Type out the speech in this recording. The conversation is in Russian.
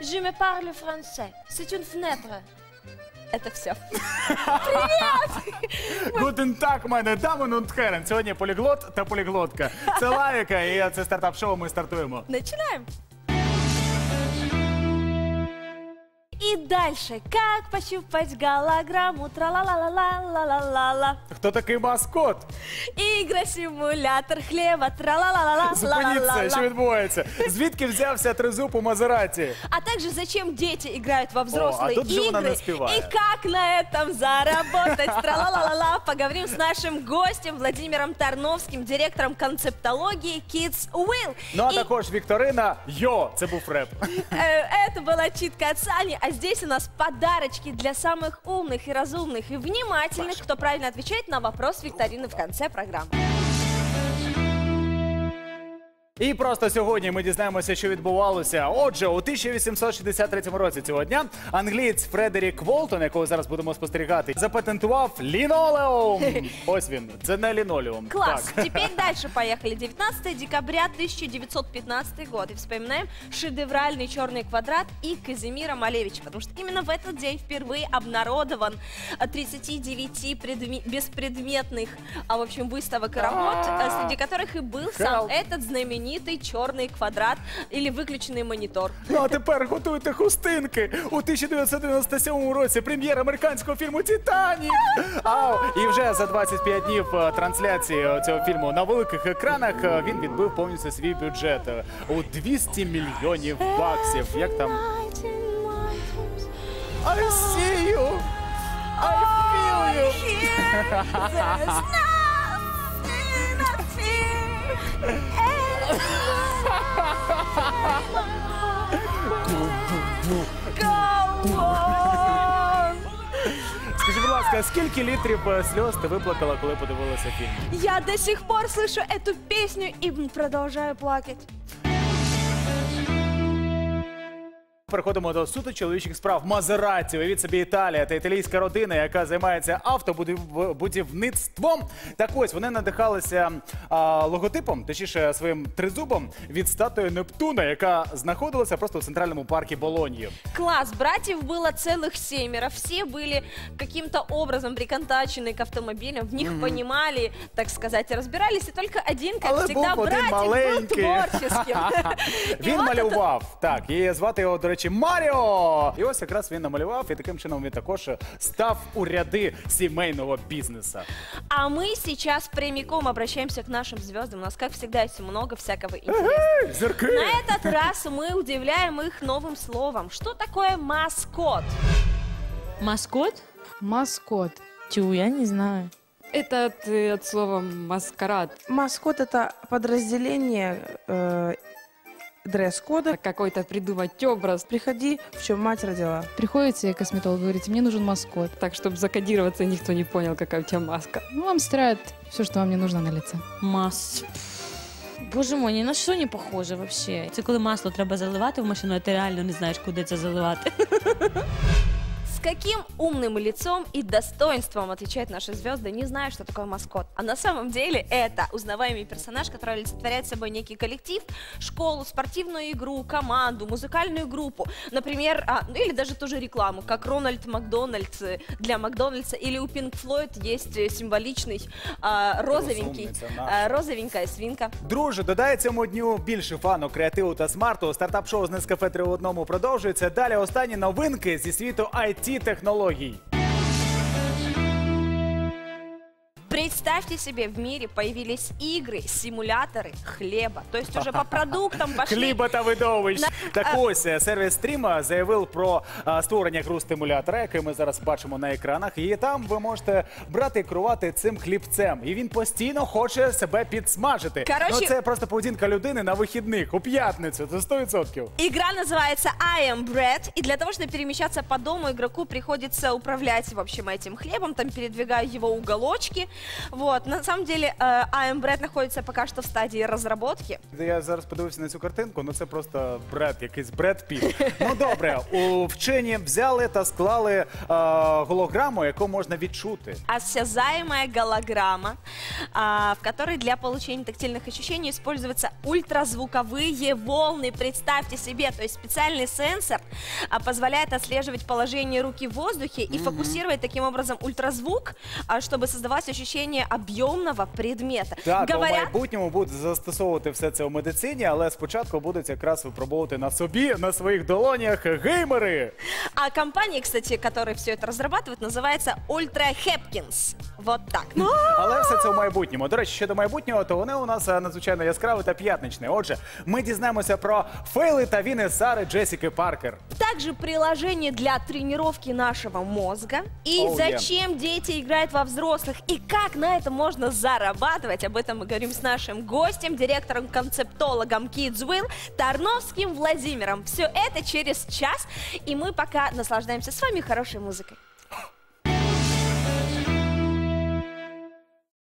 Je me parle français. C'est une fenêtre. Это все. Гутен так, мене дамон Herren. Сьогодні поліглот та поліглотка. Це лайка, і це стартап-шоу. Ми стартуємо. Начинаем. И дальше, как пощупать голограмму, тра ла ла ла ла ла ла ла Кто такой маскот? Игра симулятор хлеба, тра ла ла ла ла ла Зупиніться, що відбувається. Звідки взявся тризуб у Мазераті? А также, зачем дети играют во О, а взрослые тут же она игры наспевает. и как на этом заработать. Тра-ла-ла-ла-ла. поговорим с нашим гостем Владимиром Тарновским, директором концептологии Kids Will. Ну а И, також Викторина, Йо, це був реп. Э, это была читка от Сани, а а здесь у нас подарочки для самых умных и разумных и внимательных, кто правильно отвечает на вопрос викторины в конце программы. І просто сьогодні ми дізнаємося, що відбувалося. Отже, у 1863 році цього дня англієць Фредерік Волтон, якого зараз будемо спостерігати, запатентував лінолеум. Ось він, це не лінолеум. Класс. Так. Теперь дальше поехали. 19 декабря 1915 год. И вспоминаем шедевральный черный квадрат и Казимира Малевича, потому что именно в этот день впервые обнародован а, 39 предме- беспредметных, а в общем, выставок и работ, а, среди которых и был сам Help. этот знаменитый черный квадрат или выключенный монитор. Ну а тепер готуйте хустинки. У 1997 році прем'єра американського фільму Титанік. Ау, і вже за 25 днів е, трансляції цього фільму на великих екранах е, він відбив повністю свій бюджет е, у 200 мільйонів баксів. Як там? I see you. I feel you. There's nothing I fear. Go on. Скажи, будь ласка, скільки літрів е, сльоз ти виплакала, коли подивилася фільм? Я до сих пор слышу эту песню и продолжаю плакать. Переходимо до суто чоловічих справ. Мазераті, уявіть собі Італія та італійська родина, яка займається автобудівництвом. Так ось вони надихалися а, логотипом, точніше своїм тризубом від статуї Нептуна, яка знаходилася просто у центральному парку Болоньї. Класс, братьев было целых семеро, все были каким-то образом приконтачены к автомобилям, в них понимали, так сказать, разбирались, и только один, как Але всегда, був один братик был маленький. творческим. И Він вот это- малював. Так, і звати його, до речі, Маріо. І ось якраз він намалював, і таким чином він також став у ряди сімейного бізнесу. А мы сейчас прямиком обращаемся к нашим звездам. У нас, как всегда, есть много всякого интересного. Зірки! На этот раз мы удивляем их новым словом. Что такое маскот? Маскот? Маскот. Тю, я не знаю. Это от, э, от слова маскарад. Маскот это подразделение э, дресс-кода. Какой-то придумать образ, Приходи, в чем мать родила. Приходите к косметологу, говорите, мне нужен маскот. так, чтобы закодироваться, и никто не понял, какая у тебя маска. Ну, вам стирают все, что вам не нужно на лице. Мас. Боже мой, ні на що не похоже вообще. Це коли масло треба заливати в машину, а ти реально не знаєш, куди це заливати. С каким умным лицом и достоинством отвечают наши звезды, не знаю, что такое маскот. А на самом деле это узнаваемый персонаж, который олицетворяет собой некий коллектив, школу, спортивную игру, команду, музыкальную группу. Например, а, ну или даже ту же рекламу, как Рональд Макдональдс э, для Макдональдса, или у Пинк Флойд есть э, символичный а, розовенький, Розумниця наша. а, розовенькая свинка. Друже, додай цьому дню більше фану, креативу та смарту. Стартап-шоу з Нескафе в одному продовжується. Далі останні новинки зі світу it технологій Представьте себе, в мире появились игры, симуляторы хлеба. То есть уже по продуктам пошли. Хліба та видовищ. На- Так а- ось е, сервіс стріма заявив про а, створення гру стимулятора, який ми зараз бачимо на екранах. І там ви можете брати і керувати цим хлібцем. І він постійно хоче себе підсмажити. Коротше- Ну це просто поведінка людини на вихідних у п'ятницю. Це 100%. Игра называется I am bread, и для того, чтобы перемещаться по дому, игроку приходится управлять, в общем, этим хлебом, там передвигая его уголочки. Вот, на самом деле, э, AM Bread находится пока что в стадии разработки. Я зараз подивився на цю картинку, ну це просто бред, якийсь бред піт. Ну добре, у вчені взяли та склали е, голограму, яку можна відчути. осязаемая голограмма, а, в которой для получения тактильных ощущений используются ультразвуковые волны. Представьте себе, то есть специальный сенсор а, позволяет отслеживать положение руки в воздухе и фокусировать таким образом ультразвук, а, чтобы создавалось ощущение объемного предмета. Так, а у Говорят, майбутньому будуть застосовувати все це у медицині, але спочатку будуть якраз випробовувати на собі, на своїх долонях геймери. а компания, кстати, которая все это разрабатывает, называется Ultra Hepkins. Вот так. Ну, Але все це у майбутньому. До речі, щодо майбутнього, то вони у нас е, надзвичайно яскраве та п'ятничне. Отже, ми дізнаємося про фейли та віни Сари Джесіки Паркер. Также приложение для тренировки нашего мозга. И Oh, yeah. зачем дети играют во взрослых. И как на этом можно зарабатывать. Об этом мы говорим с нашим гостем, директором-концептологом Kidswill Тарновским Владимиром. Все это через час. И мы пока наслаждаемся с вами хорошей музыкой.